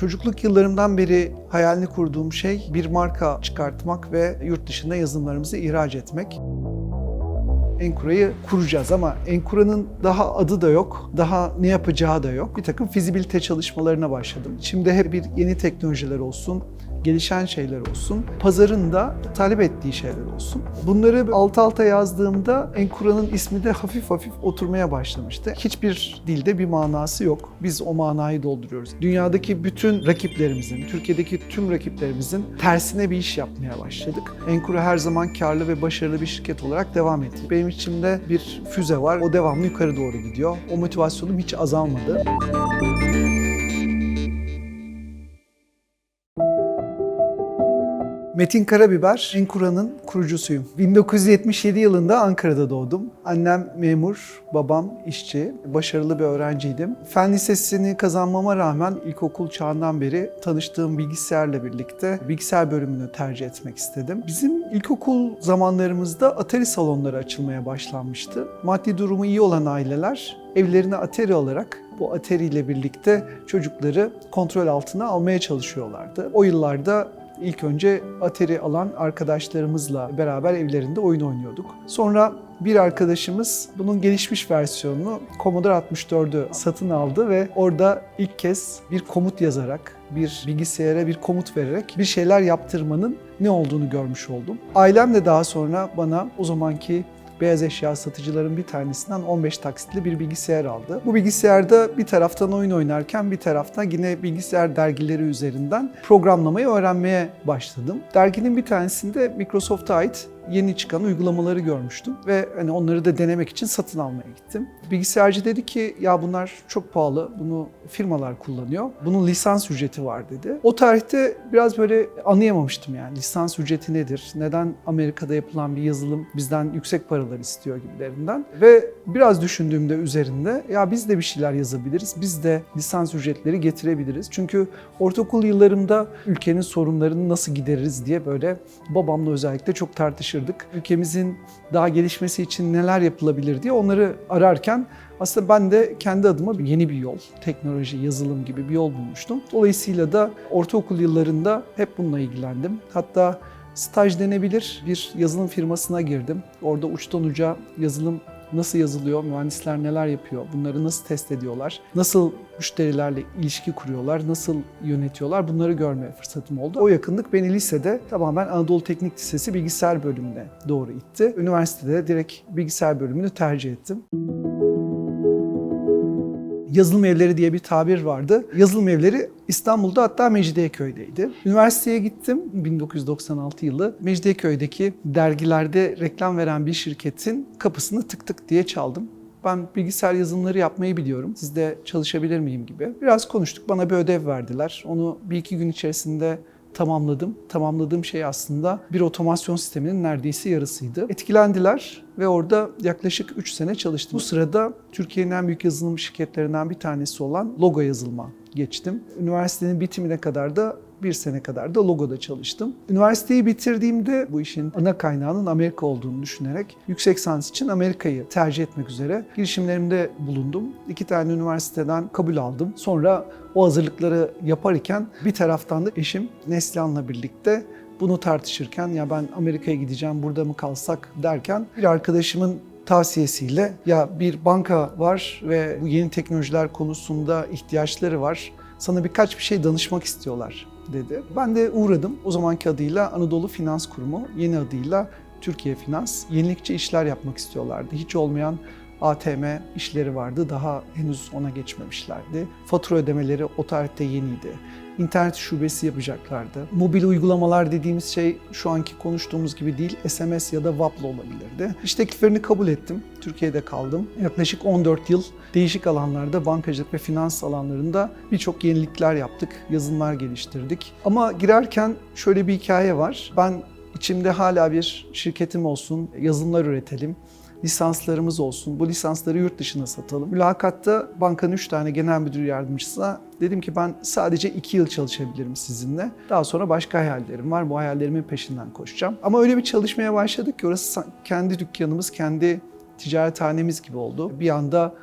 Çocukluk yıllarımdan beri hayalini kurduğum şey bir marka çıkartmak ve yurt dışında yazılımlarımızı ihraç etmek. Enkura'yı kuracağız ama Enkura'nın daha adı da yok, daha ne yapacağı da yok. Bir takım fizibilite çalışmalarına başladım. Şimdi hep bir yeni teknolojiler olsun, gelişen şeyler olsun, pazarın da talep ettiği şeyler olsun. Bunları alt alta yazdığımda Enkura'nın ismi de hafif hafif oturmaya başlamıştı. Hiçbir dilde bir manası yok. Biz o manayı dolduruyoruz. Dünyadaki bütün rakiplerimizin, Türkiye'deki tüm rakiplerimizin tersine bir iş yapmaya başladık. Enkura her zaman karlı ve başarılı bir şirket olarak devam etti. Benim içimde bir füze var. O devamlı yukarı doğru gidiyor. O motivasyonum hiç azalmadı. Metin Karabiber, Enkura'nın kurucusuyum. 1977 yılında Ankara'da doğdum. Annem memur, babam işçi, başarılı bir öğrenciydim. Fen lisesini kazanmama rağmen ilkokul çağından beri tanıştığım bilgisayarla birlikte bilgisayar bölümünü tercih etmek istedim. Bizim ilkokul zamanlarımızda Atari salonları açılmaya başlanmıştı. Maddi durumu iyi olan aileler evlerine Atari alarak bu Atari ile birlikte çocukları kontrol altına almaya çalışıyorlardı. O yıllarda İlk önce Atari alan arkadaşlarımızla beraber evlerinde oyun oynuyorduk. Sonra bir arkadaşımız bunun gelişmiş versiyonunu Commodore 64'ü satın aldı ve orada ilk kez bir komut yazarak, bir bilgisayara bir komut vererek bir şeyler yaptırmanın ne olduğunu görmüş oldum. Ailem de daha sonra bana o zamanki beyaz eşya satıcıların bir tanesinden 15 taksitli bir bilgisayar aldı. Bu bilgisayarda bir taraftan oyun oynarken bir taraftan yine bilgisayar dergileri üzerinden programlamayı öğrenmeye başladım. Derginin bir tanesinde Microsoft'a ait yeni çıkan uygulamaları görmüştüm ve hani onları da denemek için satın almaya gittim. Bilgisayarcı dedi ki ya bunlar çok pahalı, bunu firmalar kullanıyor. Bunun lisans ücreti var dedi. O tarihte biraz böyle anlayamamıştım yani lisans ücreti nedir? Neden Amerika'da yapılan bir yazılım bizden yüksek paralar istiyor gibilerinden. Ve biraz düşündüğümde üzerinde ya biz de bir şeyler yazabiliriz. Biz de lisans ücretleri getirebiliriz. Çünkü ortaokul yıllarımda ülkenin sorunlarını nasıl gideririz diye böyle babamla özellikle çok tartışırdık. Ülkemizin daha gelişmesi için neler yapılabilir diye onları ararken aslında ben de kendi adıma yeni bir yol, teknoloji, yazılım gibi bir yol bulmuştum. Dolayısıyla da ortaokul yıllarında hep bununla ilgilendim. Hatta staj denebilir bir yazılım firmasına girdim. Orada uçtan uca yazılım nasıl yazılıyor, mühendisler neler yapıyor, bunları nasıl test ediyorlar, nasıl müşterilerle ilişki kuruyorlar, nasıl yönetiyorlar bunları görmeye fırsatım oldu. O yakınlık beni lisede tamamen Anadolu Teknik Lisesi bilgisayar bölümüne doğru itti. Üniversitede direkt bilgisayar bölümünü tercih ettim yazılım evleri diye bir tabir vardı. Yazılım evleri İstanbul'da hatta Mecidiyeköy'deydi. Üniversiteye gittim 1996 yılı. Mecidiyeköy'deki dergilerde reklam veren bir şirketin kapısını tık tık diye çaldım. Ben bilgisayar yazılımları yapmayı biliyorum. Sizde çalışabilir miyim gibi. Biraz konuştuk. Bana bir ödev verdiler. Onu bir iki gün içerisinde tamamladım. Tamamladığım şey aslında bir otomasyon sisteminin neredeyse yarısıydı. Etkilendiler ve orada yaklaşık 3 sene çalıştım. Bu sırada Türkiye'nin en büyük yazılım şirketlerinden bir tanesi olan Logo yazılıma geçtim. Üniversitenin bitimine kadar da bir sene kadar da logoda çalıştım. Üniversiteyi bitirdiğimde bu işin ana kaynağının Amerika olduğunu düşünerek yüksek lisans için Amerika'yı tercih etmek üzere girişimlerimde bulundum. İki tane üniversiteden kabul aldım. Sonra o hazırlıkları yaparken bir taraftan da eşim Neslihan'la birlikte bunu tartışırken ya ben Amerika'ya gideceğim burada mı kalsak derken bir arkadaşımın tavsiyesiyle ya bir banka var ve bu yeni teknolojiler konusunda ihtiyaçları var. Sana birkaç bir şey danışmak istiyorlar dedi. Ben de uğradım. O zamanki adıyla Anadolu Finans Kurumu, yeni adıyla Türkiye Finans. Yenilikçi işler yapmak istiyorlardı. Hiç olmayan ATM işleri vardı. Daha henüz ona geçmemişlerdi. Fatura ödemeleri o tarihte yeniydi. İnternet şubesi yapacaklardı. Mobil uygulamalar dediğimiz şey şu anki konuştuğumuz gibi değil, SMS ya da WAP'la olabilirdi. İş tekliflerini kabul ettim. Türkiye'de kaldım. Yaklaşık 14 yıl değişik alanlarda, bankacılık ve finans alanlarında birçok yenilikler yaptık, yazılımlar geliştirdik. Ama girerken şöyle bir hikaye var. Ben içimde hala bir şirketim olsun, yazılımlar üretelim lisanslarımız olsun. Bu lisansları yurt dışına satalım. Mülakatta bankanın 3 tane genel müdür yardımcısına dedim ki ben sadece 2 yıl çalışabilirim sizinle. Daha sonra başka hayallerim var. Bu hayallerimin peşinden koşacağım. Ama öyle bir çalışmaya başladık ki orası kendi dükkanımız, kendi ticarethanemiz gibi oldu. Bir anda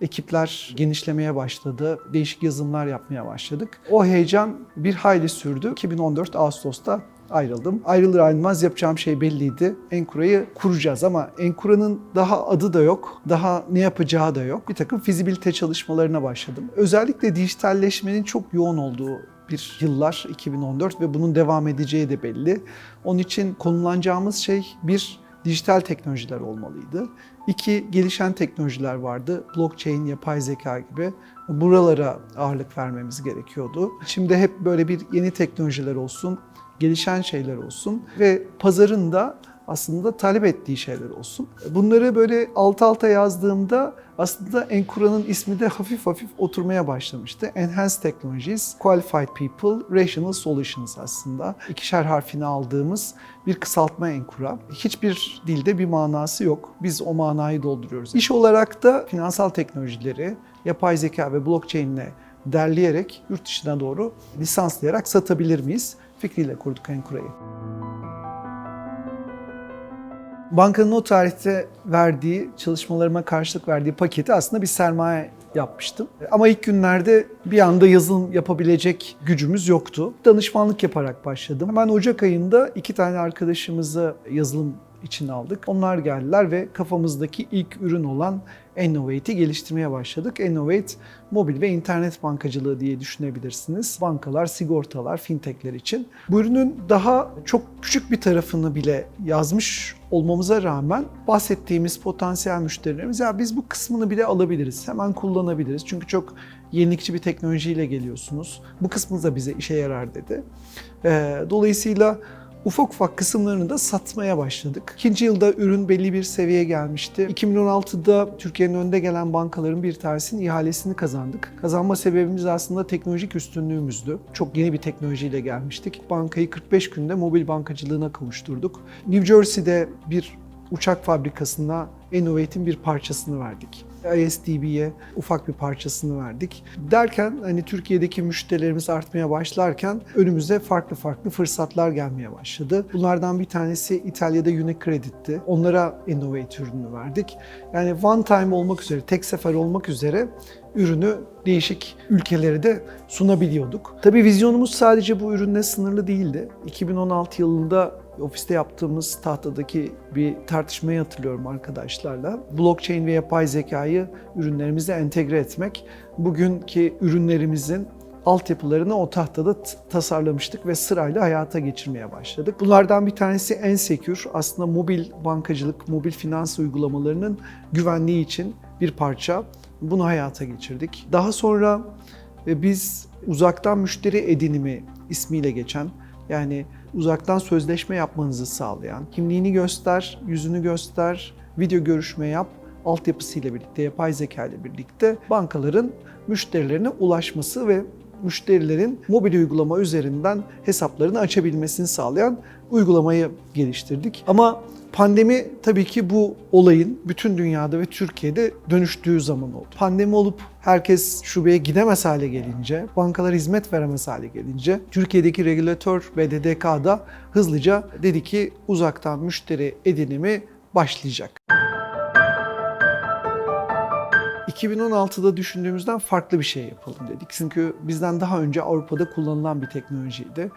ekipler genişlemeye başladı. Değişik yazılımlar yapmaya başladık. O heyecan bir hayli sürdü. 2014 Ağustos'ta ayrıldım. Ayrılır ayrılmaz yapacağım şey belliydi. Enkura'yı kuracağız ama Enkura'nın daha adı da yok, daha ne yapacağı da yok. Bir takım fizibilite çalışmalarına başladım. Özellikle dijitalleşmenin çok yoğun olduğu bir yıllar 2014 ve bunun devam edeceği de belli. Onun için konulanacağımız şey bir dijital teknolojiler olmalıydı. İki gelişen teknolojiler vardı. Blockchain, yapay zeka gibi. Buralara ağırlık vermemiz gerekiyordu. Şimdi hep böyle bir yeni teknolojiler olsun, gelişen şeyler olsun ve pazarın da aslında talep ettiği şeyler olsun. Bunları böyle alt alta yazdığımda aslında Enkura'nın ismi de hafif hafif oturmaya başlamıştı. Enhanced Technologies, Qualified People, Rational Solutions aslında. İkişer harfini aldığımız bir kısaltma Enkura. Hiçbir dilde bir manası yok. Biz o manayı dolduruyoruz. İş olarak da finansal teknolojileri, yapay zeka ve blockchain ile derleyerek yurt dışına doğru lisanslayarak satabilir miyiz? Fikriyle kurduk Enkura'yı. Bankanın o tarihte verdiği, çalışmalarıma karşılık verdiği paketi aslında bir sermaye yapmıştım. Ama ilk günlerde bir anda yazılım yapabilecek gücümüz yoktu. Danışmanlık yaparak başladım. Hemen Ocak ayında iki tane arkadaşımızı yazılım için aldık. Onlar geldiler ve kafamızdaki ilk ürün olan Innovate'i geliştirmeye başladık. Innovate, mobil ve internet bankacılığı diye düşünebilirsiniz. Bankalar, sigortalar, fintechler için. Bu ürünün daha çok küçük bir tarafını bile yazmış olmamıza rağmen bahsettiğimiz potansiyel müşterilerimiz ya biz bu kısmını bile alabiliriz, hemen kullanabiliriz. Çünkü çok yenilikçi bir teknolojiyle geliyorsunuz. Bu kısmı da bize işe yarar dedi. Dolayısıyla ufak ufak kısımlarını da satmaya başladık. İkinci yılda ürün belli bir seviyeye gelmişti. 2016'da Türkiye'nin önde gelen bankaların bir tanesinin ihalesini kazandık. Kazanma sebebimiz aslında teknolojik üstünlüğümüzdü. Çok yeni bir teknolojiyle gelmiştik. Bankayı 45 günde mobil bankacılığına kavuşturduk. New Jersey'de bir uçak fabrikasına Innovate'in bir parçasını verdik. ISDB'ye ufak bir parçasını verdik. Derken hani Türkiye'deki müşterilerimiz artmaya başlarken önümüze farklı farklı fırsatlar gelmeye başladı. Bunlardan bir tanesi İtalya'da Unicredit'ti. Onlara Innovate ürünü verdik. Yani one time olmak üzere, tek sefer olmak üzere ürünü değişik ülkelere de sunabiliyorduk. Tabii vizyonumuz sadece bu ürünle sınırlı değildi. 2016 yılında ofiste yaptığımız tahtadaki bir tartışmayı hatırlıyorum arkadaşlarla. Blockchain ve yapay zekayı ürünlerimize entegre etmek bugünkü ürünlerimizin altyapılarını o tahtada tasarlamıştık ve sırayla hayata geçirmeye başladık. Bunlardan bir tanesi Ensecure. Aslında mobil bankacılık, mobil finans uygulamalarının güvenliği için bir parça. Bunu hayata geçirdik. Daha sonra e, biz uzaktan müşteri edinimi ismiyle geçen yani uzaktan sözleşme yapmanızı sağlayan, kimliğini göster, yüzünü göster, video görüşme yap, altyapısıyla birlikte, yapay zeka ile birlikte bankaların müşterilerine ulaşması ve müşterilerin mobil uygulama üzerinden hesaplarını açabilmesini sağlayan uygulamayı geliştirdik. Ama pandemi tabii ki bu olayın bütün dünyada ve Türkiye'de dönüştüğü zaman oldu. Pandemi olup herkes şubeye gidemez hale gelince, bankalar hizmet veremez hale gelince Türkiye'deki regülatör ve DDK'da hızlıca dedi ki uzaktan müşteri edinimi başlayacak. 2016'da düşündüğümüzden farklı bir şey yapalım dedik. Çünkü bizden daha önce Avrupa'da kullanılan bir teknolojiydi.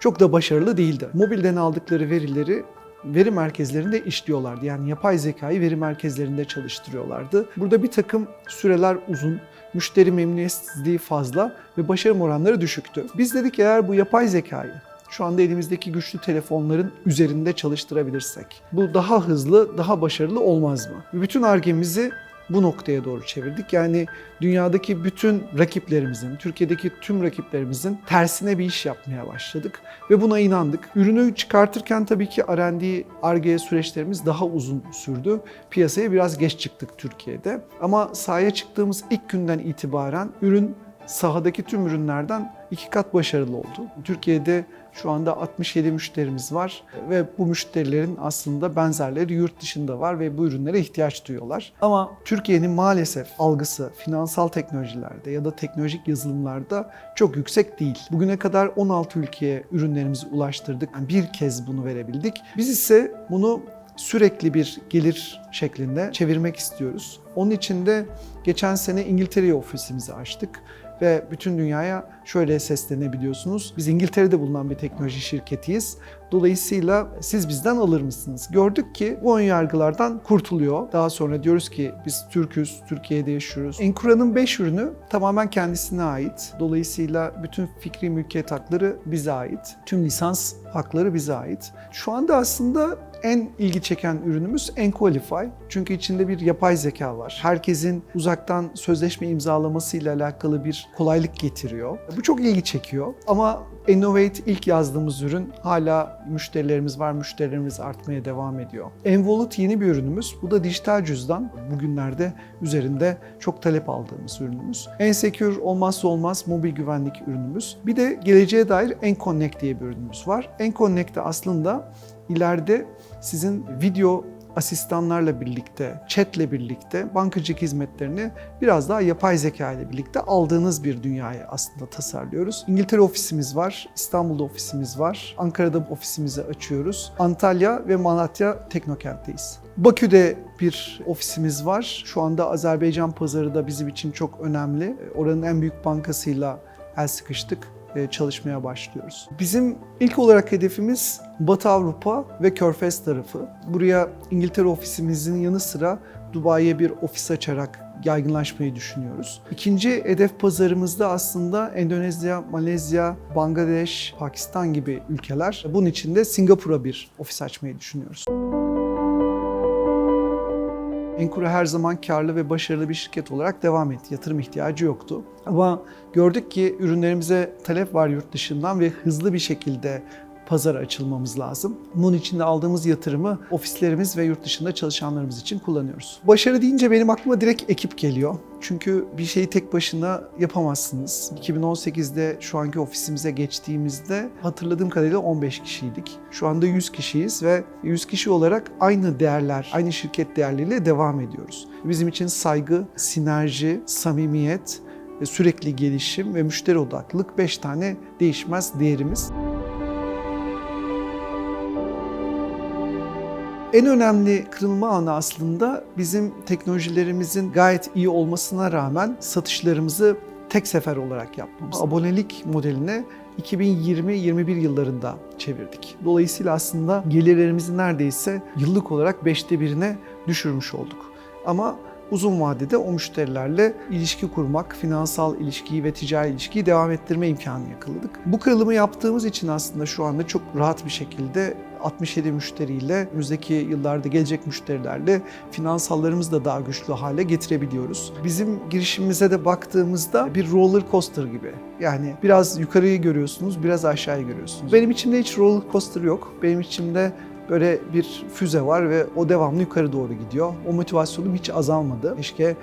Çok da başarılı değildi. Mobilden aldıkları verileri veri merkezlerinde işliyorlardı. Yani yapay zekayı veri merkezlerinde çalıştırıyorlardı. Burada bir takım süreler uzun, müşteri memnuniyetsizliği fazla ve başarım oranları düşüktü. Biz dedik eğer bu yapay zekayı şu anda elimizdeki güçlü telefonların üzerinde çalıştırabilirsek bu daha hızlı, daha başarılı olmaz mı? Bütün argemizi bu noktaya doğru çevirdik. Yani dünyadaki bütün rakiplerimizin, Türkiye'deki tüm rakiplerimizin tersine bir iş yapmaya başladık ve buna inandık. Ürünü çıkartırken tabii ki R&D, Ar-Ge süreçlerimiz daha uzun sürdü. Piyasaya biraz geç çıktık Türkiye'de. Ama sahaya çıktığımız ilk günden itibaren ürün sahadaki tüm ürünlerden iki kat başarılı oldu. Türkiye'de şu anda 67 müşterimiz var ve bu müşterilerin aslında benzerleri yurt dışında var ve bu ürünlere ihtiyaç duyuyorlar. Ama Türkiye'nin maalesef algısı finansal teknolojilerde ya da teknolojik yazılımlarda çok yüksek değil. Bugüne kadar 16 ülkeye ürünlerimizi ulaştırdık. Yani bir kez bunu verebildik. Biz ise bunu sürekli bir gelir şeklinde çevirmek istiyoruz. Onun için de geçen sene İngiltere'ye ofisimizi açtık ve bütün dünyaya şöyle seslenebiliyorsunuz. Biz İngiltere'de bulunan bir teknoloji şirketiyiz. Dolayısıyla siz bizden alır mısınız? Gördük ki bu ön yargılardan kurtuluyor. Daha sonra diyoruz ki biz Türk'üz, Türkiye'de yaşıyoruz. Enkura'nın 5 ürünü tamamen kendisine ait. Dolayısıyla bütün fikri mülkiyet hakları bize ait. Tüm lisans hakları bize ait. Şu anda aslında en ilgi çeken ürünümüz Enqualify. Çünkü içinde bir yapay zeka var. Herkesin uzaktan sözleşme imzalamasıyla alakalı bir kolaylık getiriyor. Bu çok ilgi çekiyor. Ama Innovate ilk yazdığımız ürün hala müşterilerimiz var. Müşterilerimiz artmaya devam ediyor. Envolut yeni bir ürünümüz. Bu da dijital cüzdan. Bugünlerde üzerinde çok talep aldığımız ürünümüz. En secure olmazsa olmaz mobil güvenlik ürünümüz. Bir de geleceğe dair Enconnect diye bir ürünümüz var. Enconnect de aslında ileride sizin video asistanlarla birlikte, chatle birlikte bankacılık hizmetlerini biraz daha yapay zeka ile birlikte aldığınız bir dünyayı aslında tasarlıyoruz. İngiltere ofisimiz var, İstanbul'da ofisimiz var, Ankara'da ofisimizi açıyoruz. Antalya ve Malatya Teknokent'teyiz. Bakü'de bir ofisimiz var. Şu anda Azerbaycan pazarı da bizim için çok önemli. Oranın en büyük bankasıyla el sıkıştık çalışmaya başlıyoruz. Bizim ilk olarak hedefimiz Batı Avrupa ve Körfez tarafı. Buraya İngiltere ofisimizin yanı sıra Dubai'ye bir ofis açarak yaygınlaşmayı düşünüyoruz. İkinci hedef pazarımızda aslında Endonezya, Malezya, Bangladeş, Pakistan gibi ülkeler. Bunun için de Singapur'a bir ofis açmayı düşünüyoruz. Enkura her zaman karlı ve başarılı bir şirket olarak devam etti. Yatırım ihtiyacı yoktu. Ama gördük ki ürünlerimize talep var yurt dışından ve hızlı bir şekilde pazara açılmamız lazım. Bunun için de aldığımız yatırımı ofislerimiz ve yurt dışında çalışanlarımız için kullanıyoruz. Başarı deyince benim aklıma direkt ekip geliyor. Çünkü bir şeyi tek başına yapamazsınız. 2018'de şu anki ofisimize geçtiğimizde hatırladığım kadarıyla 15 kişiydik. Şu anda 100 kişiyiz ve 100 kişi olarak aynı değerler, aynı şirket değerleriyle devam ediyoruz. Bizim için saygı, sinerji, samimiyet, sürekli gelişim ve müşteri odaklılık 5 tane değişmez değerimiz. En önemli kırılma anı aslında bizim teknolojilerimizin gayet iyi olmasına rağmen satışlarımızı tek sefer olarak yapmamız. Abonelik modeline 2020-21 yıllarında çevirdik. Dolayısıyla aslında gelirlerimizi neredeyse yıllık olarak beşte birine düşürmüş olduk. Ama uzun vadede o müşterilerle ilişki kurmak, finansal ilişkiyi ve ticari ilişkiyi devam ettirme imkanı yakaladık. Bu kırılımı yaptığımız için aslında şu anda çok rahat bir şekilde 67 müşteriyle, önümüzdeki yıllarda gelecek müşterilerle finansallarımızı da daha güçlü hale getirebiliyoruz. Bizim girişimimize de baktığımızda bir roller coaster gibi. Yani biraz yukarıyı görüyorsunuz, biraz aşağıyı görüyorsunuz. Benim içimde hiç roller coaster yok. Benim içimde böyle bir füze var ve o devamlı yukarı doğru gidiyor. O motivasyonum hiç azalmadı. Keşke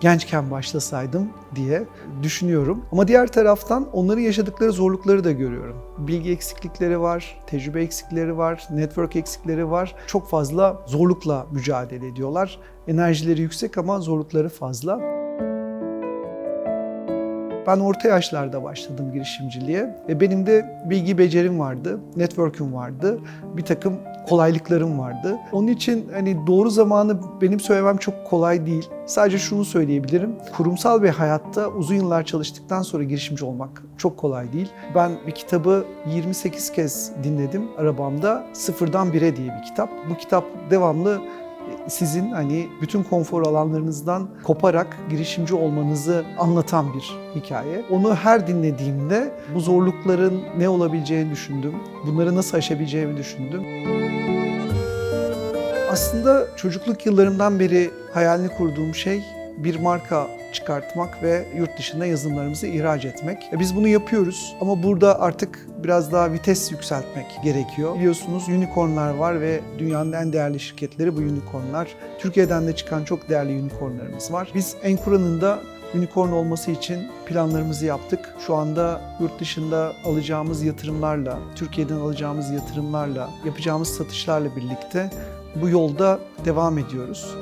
gençken başlasaydım diye düşünüyorum. Ama diğer taraftan onların yaşadıkları zorlukları da görüyorum. Bilgi eksiklikleri var, tecrübe eksikleri var, network eksikleri var. Çok fazla zorlukla mücadele ediyorlar. Enerjileri yüksek ama zorlukları fazla. Ben orta yaşlarda başladım girişimciliğe ve benim de bilgi becerim vardı, network'üm vardı, bir takım kolaylıklarım vardı. Onun için hani doğru zamanı benim söylemem çok kolay değil. Sadece şunu söyleyebilirim. Kurumsal bir hayatta uzun yıllar çalıştıktan sonra girişimci olmak çok kolay değil. Ben bir kitabı 28 kez dinledim arabamda. Sıfırdan Bire diye bir kitap. Bu kitap devamlı sizin hani bütün konfor alanlarınızdan koparak girişimci olmanızı anlatan bir hikaye. Onu her dinlediğimde bu zorlukların ne olabileceğini düşündüm. Bunları nasıl aşabileceğimi düşündüm. Aslında çocukluk yıllarımdan beri hayalini kurduğum şey bir marka çıkartmak ve yurt dışına yazılımlarımızı ihraç etmek. E biz bunu yapıyoruz ama burada artık biraz daha vites yükseltmek gerekiyor. Biliyorsunuz unicornlar var ve dünyanın en değerli şirketleri bu unicornlar. Türkiye'den de çıkan çok değerli unicornlarımız var. Biz Enkura'nın da unicorn olması için planlarımızı yaptık. Şu anda yurt dışında alacağımız yatırımlarla, Türkiye'den alacağımız yatırımlarla, yapacağımız satışlarla birlikte bu yolda devam ediyoruz.